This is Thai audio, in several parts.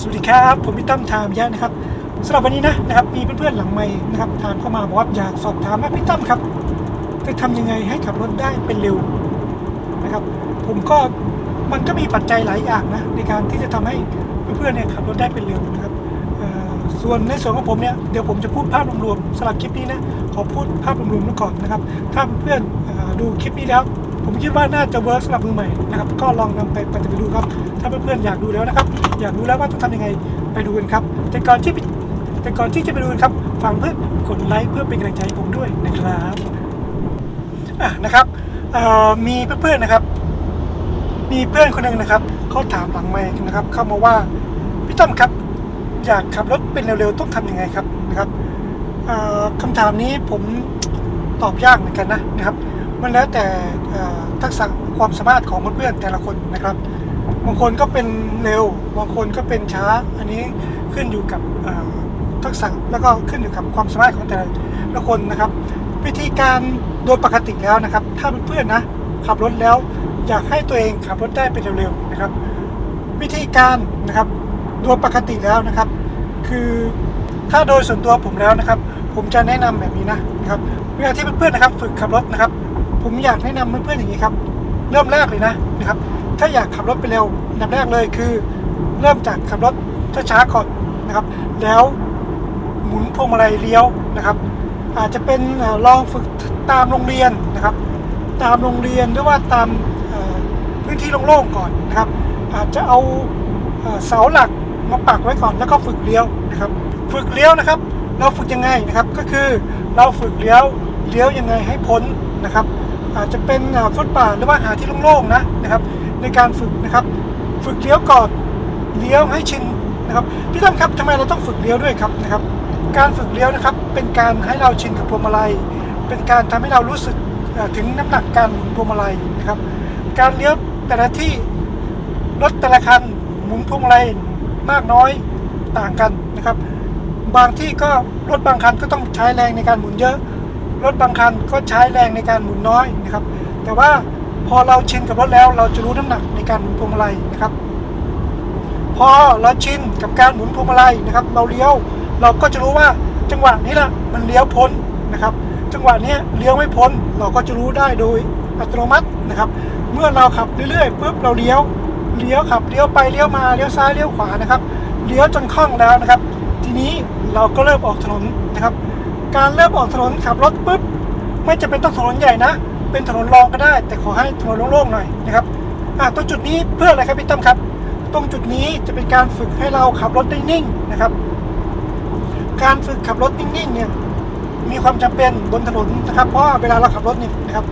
สวัสดีครับ ผมพี่ตั้มทามยะนะครับสำหรับวันนี้นะนะครับมีเพื่อนๆหลังไม้นะครับถามเข้ามาบอกว่าอยากสอบถามว่าพี่ตั้มครับจะทำยังไงให้ขับรถได้เป็นเร็วนะครับ ผมก็มันก็มีปัจจัยหลายอย่างนะในการที่จะทำให้เพื่อนๆเนี่ยขับรถได้เป็นเร็วนะครับส่วนในส่วนของผมเนี่ยเดี๋ยวผมจะพูดภาพรวมๆสำหรับคลิปนี้นะขอพูดภาพรวมๆก่อนนะครับ ถ้าเพื่อนๆดูคลิปนี้แล้ว ผมคิดว่าน่าจะเวิร์กสำหรับมือใหม่นะครับก็ลองนำไปปฏิบัติดูครับ ถ้าเพื่อนๆอยากดูแล้วนะครับ อยากรู้แล้วว่าต้องทำยังไงไปดูกันครับ แต่ก่อนที่แต่ก่อนที่จะไปดูกันครับฟังเพื่อนกดไลค์เพื่อเป็นกำลังใจให้ผมด้วยนะครับอะนะครับเอ่อมีเพื่อนๆนะครับ มีเพื่อนคนหนึ่งนะครับเขาถามหลังไมค์นะครับ เข้ามาว่าพี่ต้อมครับ อยากขับรถเป็นเร็วๆต้องทำยังไงครับนะครับเอ่อคำถามนี้ผมตอบยากเหมือนกันนะนะครับ มันแล้วแต่ทักษะความสามารถของเพื่อนๆแต่ละคนนะครับ บางคนก็เป็นเร็ว บางคนก็เป็นช้า อันนี้ขึ้นอยู่กับทักษะแล้วก็ขึ้นอยู่กับความสามารถของแต่ละคนนะครับ วิธีการโดยปกติแล้วนะครับ ถ้าเพื่อนๆนะขับรถแล้วอยากให้ตัวเองขับรถได้เป็นเร็วๆนะครับ วิธีการนะครับโดยปกติแล้วนะครับ คือถ้าโดยส่วนตัวผมแล้วนะครับ ผมจะแนะนำแบบนี้นะ ครับเวลาที่เพื่อนๆนะครับ ฝึกขับรถนะครับ ผมอยากแนะนำเพื่อนๆอย่างนี้ครับ เริ่มแรกเลยนะนะครับ ถ้าอยากขับรถไปเร็วอันดับแรกเลยคือ เริ่มจากขับรถช้าๆก่อนนะครับ แล้วหมุนพวงมาลัยเลี้ยวนะครับ อาจจะเป็นลองฝึกตามโรงเรียนนะครับ ตามโรงเรียนหรือว่าตามพื้นที่โล่งๆก่อนนะครับ อาจจะเอาเสาหลักมาปักไว้ก่อนแล้วก็ฝึกเลี้ยวนะครับ ฝึกเลี้ยวนะครับ เราฝึกยังไงนะครับก็คือ เราฝึกเลี้ยวเลี้ยวยังไงให้พ้นนะครับ อาจจะเป็นฟุตบาทหรือว่าหาที่โล่งๆนะนะครับ ในการฝึกนะครับ ฝึกเลี้ยวก่อนเลี้ยวให้ชินนะครับพี่ตั้มครับทำไมเราต้องฝึกเลี้ยวด้วยครับนะครับ การฝึกเลี้ยวนะครับ เป็นการให้เราชินกับพวงมาลัย เป็นการทำให้เรารู้สึกถึงน้ำหนักการหมุนพวงมาลัยนะครับ การเลี้ยวแต่ละที่รถแต่ละคันหมุนพวงมาลัยมากน้อยต่างกันนะครับ บางที่ก็รถบางคันก็ต้องใช้แรงในการหมุนเยอะ รถบางคันก็ใช้แรงในการหมุนน้อยนะครับ แต่ว่าพอเราชินกับรถแล้วเราจะรู้น้ำหนักในการหมุนพวงมาลัยนะครับ พอเราชินกับการหมุนพวงมาลัยนะครับ เราเลี้ยวเราก็จะรู้ว่าจังหวะนี้แหละมันเลี้ยวพ้นนะครับ จังหวะนี้เลี้ยวไม่พ้นเราก็จะรู้ได้โดยอัตโนมัตินะครับ เมื่อเราขับเรื่อยๆปุ๊บเราเลี้ยวเลี้ยวขับเลี้ยวไปเลี้ยวมาเลี้ยวซ้ายเลี้ยวขวานะครับเลี้ยวจนคล่องแล้วนะครับ ทีนี้เราก็เริ่มออกถนนนะครับ การเริ่มออกถนนขับรถปุ๊บไม่จำเป็นต้องถนนใหญ่นะ เป็นถนนรองก็ได้ แต่ขอให้ถนนโล่งๆหน่อยนะครับอะตรงจุดนี้เพื่ออะไรครับพี่ตั้มครับ ตรงจุดนี้จะเป็นการฝึกให้เราขับรถได้นิ่งนะครับ การฝึกขับรถนิ่งๆเนี่ยมีความจำเป็นบนถนนนะครับ เพราะเวลาเราขับรถเนี่ยนะครับ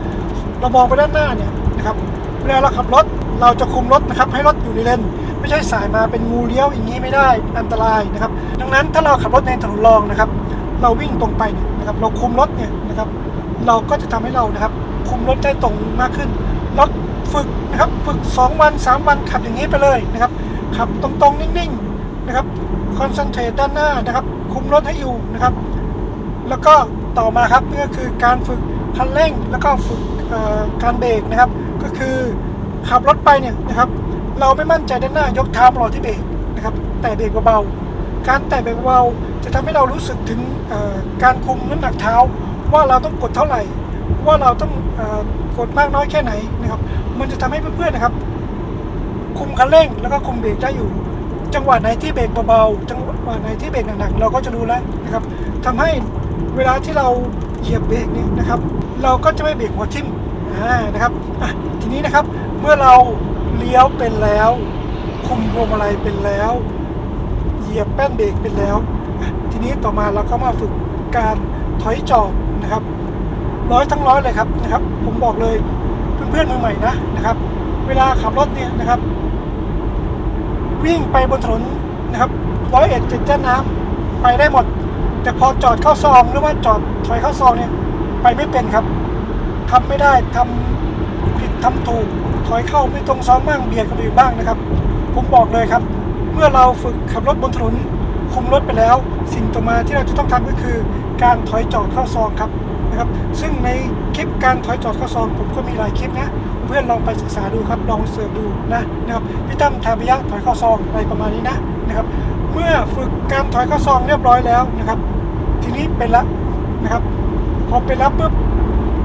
เรามองไปด้านหน้าเนี่ยนะครับ เวลาเราขับรถเราจะคุมรถนะครับ ให้รถอยู่ในเลน ไม่ใช่สายมาเป็นงูเลี้ยวอย่างนี้ไม่ได้อันตรายนะครับ ดังนั้นถ้าเราขับรถในถนนรองนะครับ เราวิ่งตรงไปเนี่ยนะครับเราคุมรถเนี่ยนะครับ เราก็จะทำให้เรานะครับ คุมรถได้ตรงมากขึ้นแล้วฝึกนะครับฝึก 2 วัน 3 วันขับอย่างนี้ไปเลยนะครับขับตรงๆนิ่งๆนะครับคอนเซนเทรตด้านหน้านะครับ คุมรถให้อยู่นะครับ แล้วก็ต่อมาครับนี่ก็คือการฝึกคันเร่งแล้วก็ฝึกการเบรกนะครับ ก็คือขับรถไปเนี่ยนะครับ เราไม่มั่นใจด้านหน้ายกเท้ามารอที่เบรกนะครับแต่เบรกเบาๆการแต่เบรกเบาจะทำให้เรารู้สึกถึงการคุมน้ำหนักเท้า ว่าเราต้องกดเท่าไหร่ ว่าเราต้องอกดมากน้อยแค่ไหนนะครับมันจะทำให้เพื่อนๆนะครับ คุมคันเร่งแล้วก็คุมเบรกได้อยู่ จังหวะไหนที่เบรกเบาๆจังหวะไหนที่เบรกหนักๆเราก็จะรู้แล้วนะครับทำให้เวลาที่เราเหยียบเบรกเนี่ยนะครับ เราก็จะไม่เบรกหัวทิ่มนะครับทีนี้นะครับเมื่อเรา เลี้ยวเป็นแล้ว คุมพวงมาลัยเป็นแล้ว เหยียบแป้นเบรกเป็นแล้ว ทีนี้ต่อมาเราก็มาฝึกการถอยจอดนะครับ ร้อยทั้งร้อยเลยครับนะครับ ผมบอกเลยเพื่อนๆมือใหม่นะนะครับ เวลาขับรถเนี่ยนะครับ วิ่งไปบนถนนนะครับร้อยเอ็ดเจ็ดเจ้าน้ำไปได้หมด แต่พอจอดเข้าซองหรือว่าจอดถอยเข้าซองเนี่ยไปไม่เป็นครับทำไม่ได้ทำผิดทำถูก ถอยเข้าไม่ตรงซ้องบ้างเบียดคนอื่บ้างนะครับ ผมบอกเลยครับ เมื่อเราฝึกขับรถบนถนนคุมรถไปแล้ว สิ่งต่อมาที่เราจะต้องทำก็คือ การถอยจอดเข้าซองครับนะครับ ซึ่งในคลิปการถอยจอดเข้าซองผมก็มีหลายคลิปนะเพื่อนลองไปศึกษาดูครับลองเสิร์ชดูนะนะครับพี่ตั้มทาพิยะถอยเข้าซองอะไรประมาณนี้นะนะครับ เมื่อฝึกการถอยเข้าซองเรียบร้อยแล้วนะครับ ทีนี้เป็นละนะครับพอเป็นแล้วปุ๊บ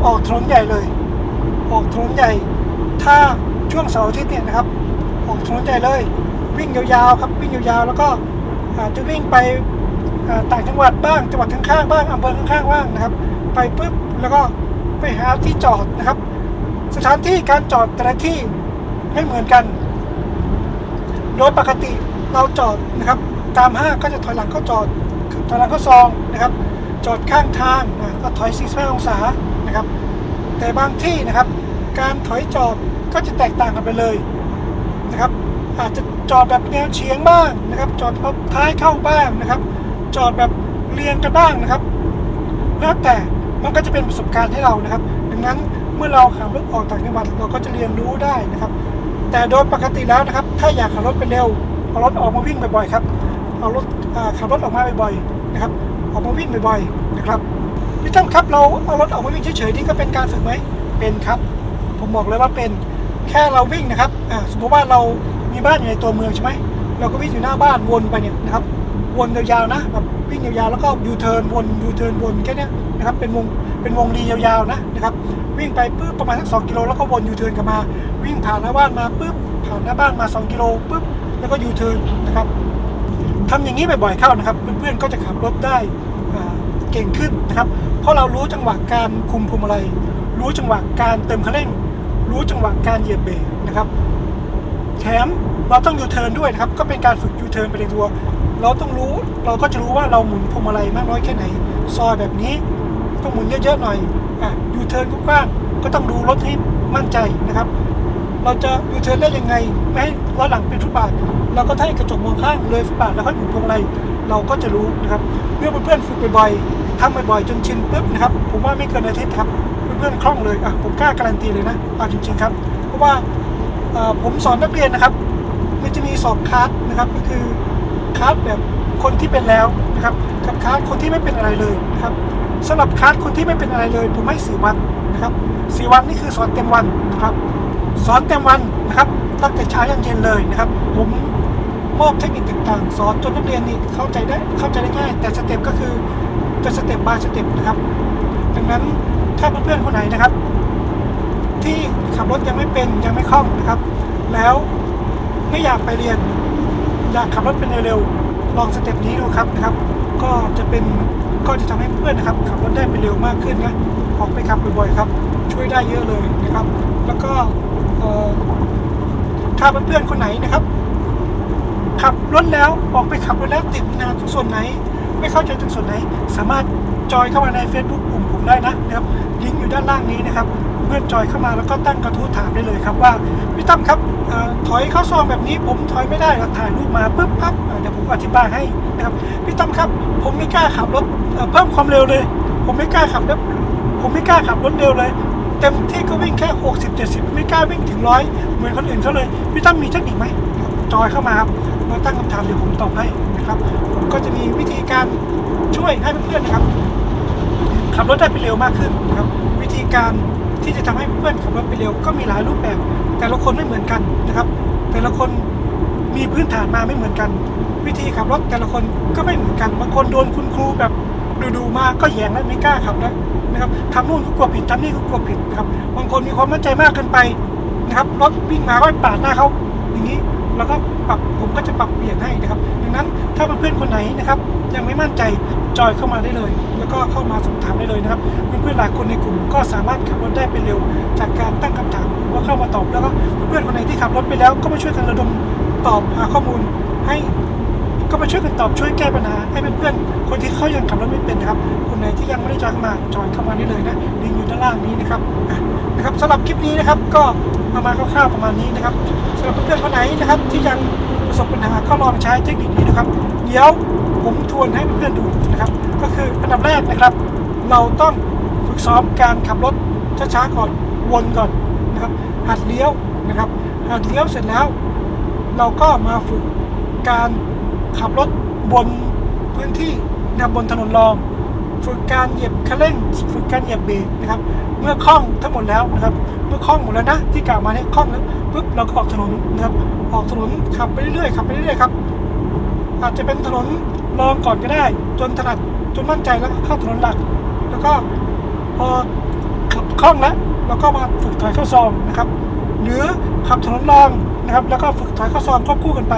ออกถนนใหญ่เลย ออกถนนใหญ่ ถ้าช่วงเสาร์อาทิตย์เนี่ยนะครับออกถนนใหญ่เลยวิ่งยาวๆครับวิ่งยาวๆแล้วก็อาจจะวิ่งไปต่างจังหวัดบ้างจังหวัดข้างๆบ้างอำเภอข้างๆบ้างนะครับ ไปปุ๊บแล้วก็ไปหาที่จอดนะครับ สถานที่การจอดแต่ละที่ไม่เหมือนกัน โดยปกติเราจอดนะครับ ตามห้างก็จะถอยหลังเข้าจอดถอยหลังเข้าซองนะครับ จอดข้างทางนะก็ถอย45องศานะครับ แต่บางที่นะครับ การถอยจอดก็จะแตกต่างกันไปเลยนะครับอาจจะจอดแบบแนวเฉียงบ้างนะครับ จอดเอาท้ายเข้าบ้างนะครับ จอดแบบเรียงกันบ้างนะครับ แล้วแต่มันก็จะเป็นประสบการณ์ให้เรานะครับ ดังนั้นเมื่อเราขับรถออกต่างจังหวัดเราก็จะเรียนรู้ได้นะครับ แต่โดยปกติแล้วนะครับ ถ้าอยากขับรถไปเร็วเอารถออกมาวิ่งบ่อยๆครับเอารถขับรถออกมาบ่อยๆนะครับ ออกมาวิ่งบ่อยๆนะครับพี่ตั้มครับเราเอารถออกมาวิ่งเฉยๆนี่ก็เป็นการฝึกไหมเป็นครับ ผมบอกเลยว่าเป็นแค่เราวิ่งนะครับอ่าสมมติว่าเรามีบ้านอยู่ในตัวเมืองใช่ไหมเราก็วิ่งอยู่หน้าบ้านวนไปเนี่ยนะครับวนยาวๆนะแบบวิ่งยาวๆแล้วก็ยูเทิร์นวนยูเทิร์นวนแค่นี้นะครับเป็นวงเป็นวงรียาวๆนะนะครับวิ่งไปปุ๊บประมาณสักสองกิโลแล้วก็วนยูเทิร์นกลับมา วิ่งผ่านหน้าบ้านมาปุ๊บผ่านหน้าบ้านมา 2 กิโลปุ๊บแล้วก็ยูเทิร์นนะครับทำอย่างนี้บ่อยๆเข้านะครับ เพื่อนๆก็จะขับรถได้เก่งขึ้นนะครับ เพราะเรารู้จังหวะการคุมพวงมาลัยรู้จังหวะการเติมคันเร่ง รู้จังหวะการเหยียบเบรกนะครับ แถมเราต้องยูเทิร์นด้วยนะครับ ก็เป็นการฝึกยูเทิร์นไปในตัว เราต้องรู้ เราก็จะรู้ว่าเราหมุนพวงมาลัยมากน้อยแค่ไหน ซอยแบบนี้ต้องหมุนเยอะๆหน่อย อะยูเทิร์นกว้างก็ต้องดูรถให้มั่นใจนะครับ เราจะยูเทิร์นได้ยังไง ไม่ให้ล้อหลังเป็นฟุตบาท เราก็ให้กระจกมองข้างเลยฟุตบาทแล้วค่อยหมุนพวงมาลัย เราก็จะรู้นะครับ เมื่อเพื่อนๆฝึกบ่อยๆทำบ่อยๆจนชินปุ๊บนะครับ ผมว่าไม่เกินอาทิตย์ครับ พื่อนๆคล่องเลยอะผมกล้าการันตีเลยนะเอาจริง ๆ ครับ เพราะว่าผมสอนนักเรียนนะครับ มันจะมีสองคลาสนะครับ ก็คือคลาสแบบคนที่เป็นแล้วนะครับกับคลาสคนที่ไม่เป็นอะไรเลยนะครับสำหรับคลาสคนที่ไม่เป็นอะไรเลย ผมให้สี่วันนะครับสี่วันนี่คือสอนเต็มวันนะครับ สอนเต็มวันนะครับตั้งแต่เช้ายันเย็นเลยนะครับ ผมมอบเทคนิคต่างๆ สอนจนนักเรียนนี่เข้าใจได้เข้าใจได้ง่าย แต่สเต็ปก็คือจะสเต็ปบายสเต็ปนะครับ ดังนั้น ถ้าเพื่อนๆคนไหนนะครับ ที่ขับรถยังไม่เป็นยังไม่คล่องนะครับ แล้วไม่อยากไปเรียน อยากขับรถเป็นเร็วๆลองสเต็ปนี้ดูครับนะครับ ก็จะเป็นก็จะทำให้เพื่อนนะครับขับรถได้ไปเร็วมากขึ้นนะออกไปขับบ่อยๆครับ ช่วยได้เยอะเลยนะครับ แล้วก็ถ้าเพื่อนๆคนไหนนะครับ ขับรถแล้วออกไปขับรถแล้วติดงานตรงส่วนไหน ไม่เข้าใจตรงส่วนไหน สามารถจอยเข้ามาใน Facebook กลุ่มผมได้นะนะครับ ลิงก์อยู่ด้านล่างนี้นะครับเพื่อนจอยเข้ามาแล้วก็ตั้งกระทู้ถามได้เลยครับว่าพี่ตั้มครับอถอยเข้าซองแบบนี้ผมถอยไม่ได้เราถ่ายรูปมาปุ๊บปั๊บเดี๋ยวผมอธิบายให้นะครับพี่ตั้มครับ ผมไม่กล้าขับรถเพิ่มความเร็วเลย ผมไม่กล้าขับรถผมไม่กล้าขับรถเร็วเลยเต็มที่ก็วิ่งแค่ 60 70 ไม่กล้าวิ่งถึงร้อยเหมือนคนอื่นเขาเลยพี่ตั้มมีเทคนิคไหมจอยเข้ามาครับมาตั้งคำถามเดี๋ยวผมตอบให้นะครับผมก็จะมีวิธีการช่วยให้เพื่อนๆนะครับ ขับรถได้ไปเร็วมากขึ้นนะครับ วิธีการที่จะทำให้เพื่อนขับรถไปเร็วก็มีหลายรูปแบบ แต่ละคนไม่เหมือนกันนะครับ แต่ละคนมีพื้นฐานมาไม่เหมือนกัน วิธีขับรถแต่ละคนก็ไม่เหมือนกันบางคนโดนคุณครูแบบดูๆมาก็แยงแล้วไม่กล้าขับแล้วนะครับทำนู่นก็กลัวผิดทำนี่ก็กลัวผิดครับบางคนมีความมั่นใจมากเกินไปนะครับรถวิ่งมาก็ไปปาดหน้าเขาอย่างนี้เราก็ปรับผมก็จะปรับเปลี่ยนให้นะครับ ดังนั้นถ้าเพื่อนคนไหนนะครับ ยังไม่มั่นใจ จอยเข้ามาได้เลย แล้วก็เข้ามาสอบถามได้เลยนะครับเพื่อนๆหลายคนในกลุ่มก็สามารถขับรถได้เป็นเร็ว จากการตั้งคำถามว่าเข้ามาตอบแล้วก็เพื่อนๆคนไหนที่ขับรถไปแล้ว ก็มาช่วยกันระดมตอบหาข้อมูลให้ก็มาช่วยกันตอบช่วยแก้ปัญหาให้เพื่อนๆคนที่เขายังขับรถไม่เป็นครับ คนไหนที่ยังไม่ได้จอยเข้ามาจอยเข้ามาได้เลยนะลิงก์อยู่ด้านล่างนี้นะครับนะครับสำหรับคลิปนี้นะครับก็เอามาคร่าวๆประมาณนี้นะครับสำหรับเพื่อนๆคนไหนนะครับที่ยังประสบปัญหาก็ลองใช้เทคนิคนี้นะครับ เดี๋ยว ผมทวนให้เพื่อนๆดูนะครับ ก็คืออันดับแรกนะครับ เราต้องฝึกซ้อมการขับรถช้าๆก่อนวนก่อนนะครับหัดเลี้ยวนะครับหัดเลี้ยวเสร็จแล้ว เราก็มาฝึกการขับรถบนพื้นที่นะบนถนนรองฝึกการเหยียบคันเร่ง ฝึกการเหยียบเบรกนะครับ เมื่อคล่องทั้งหมดแล้วนะครับ เมื่อคล่องหมดแล้วนะ ที่กล่าวมาเนี่ยคล่องแล้วปุ๊บเราก็ออกถนนนะครับ ออกถนนขับไปเรื่อยๆขับไปเรื่อยๆครับ อาจจะเป็นถนน รองก่อนก็ได้ จนถนัดจนมั่นใจแล้วก็เข้าถนนหลัก แล้วก็พอขับคล่องแล้วเราก็มาฝึกถอยเข้าซองนะครับ หรือขับถนนรองนะครับ แล้วก็ฝึกถอยเข้าซองควบคู่กันไป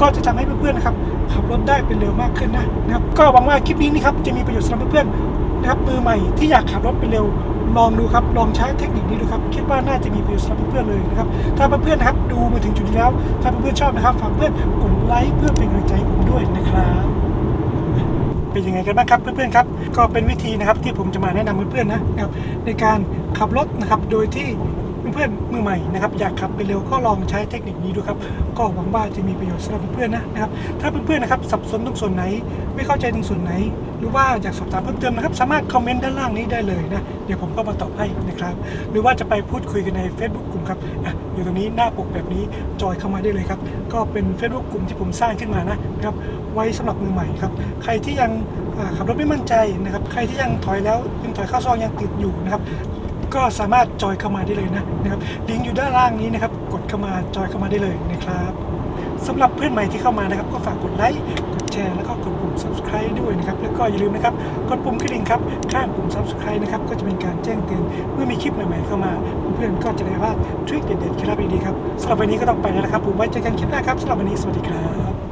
ก็จะทำให้เพื่อนๆนะครับขับรถได้เป็นเร็วมากขึ้นนะนะครับ ก็หวังว่าคลิปนี้นะครับจะมีประโยชน์สำหรับเพื่อนๆนะครับมือใหม่ที่อยากขับรถเป็นเร็วลองดูครับ ลองใช้เทคนิคนี้ดูครับ คิดว่าน่าจะมีประโยชน์สำหรับเพื่อนๆเลยนะครับ ถ้าเพื่อนๆนะครับดูมาถึงจุดนี้แล้ว ถ้าเพื่อนๆชอบนะครับ ฝากเพื่อนกดไลค์เพื่อเป็นกำลังใจให้ผมด้วยนะครับ เป็นยังไงกันบ้างครับเพื่อนๆครับก็เป็นวิธีนะครับที่ผมจะมาแนะนำเพื่อนๆนะครับในการขับรถนะครับโดยที่ เพื่อนๆมือใหม่นะครับอยากขับไปเร็วก็ลองใช้เทคนิคนี้ดูครับก็หวังว่าจะมีประโยชน์สำหรับเพื่อนๆนะนะครับถ้าเพื่อนๆนะครับสับสนตรงส่วนไหน ไม่เข้าใจตรงส่วนไหน หรือว่าอยากสอบถามเพิ่มเติมนะครับ สามารถคอมเมนต์ด้านล่างนี้ได้เลยนะเดี๋ยวผมก็มาตอบให้นะครับ หรือว่าจะไปพูดคุยกันใน Facebook กลุ่มครับอะอยู่ตรงนี้หน้าปกแบบนี้จอยเข้ามาได้เลยครับก็เป็น Facebook กลุ่มที่ผมสร้างขึ้นมานะนะครับไว้สำหรับมือใหม่ครับใครที่ยังขับรถไม่มั่นใจนะครับใครที่ยังถอยแล้วยังถอยเข้าซองยังติดอยู่นะครับ ก็สามารถจอยเข้ามาได้เลยนะนะครับลิงก์อยู่ด้านล่างนี้นะครับ กดเข้ามาจอยเข้ามาได้เลยนะครับสำหรับเพื่อนใหม่ที่เข้ามานะครับ ก็ฝากกดไลค์กดแชร์แล้วก็กดปุ่ม subscribe ด้วยนะครับ แล้วก็อย่าลืมนะครับกดปุ่มกระดิ่งครับข้างปุ่ม subscribe นะครับก็จะเป็นการแจ้งเตือนเมื่อมีคลิปใหม่ๆเข้ามา เพื่อนๆก็จะได้พลาทริคเด็ดๆเคล็ดลับดีๆครับสำหรับวันนี้ก็ต้องไปแล้วนะครับผมไว้เจอกันคลิปหน้าครับสำหรับวันนี้สวัสดีครับ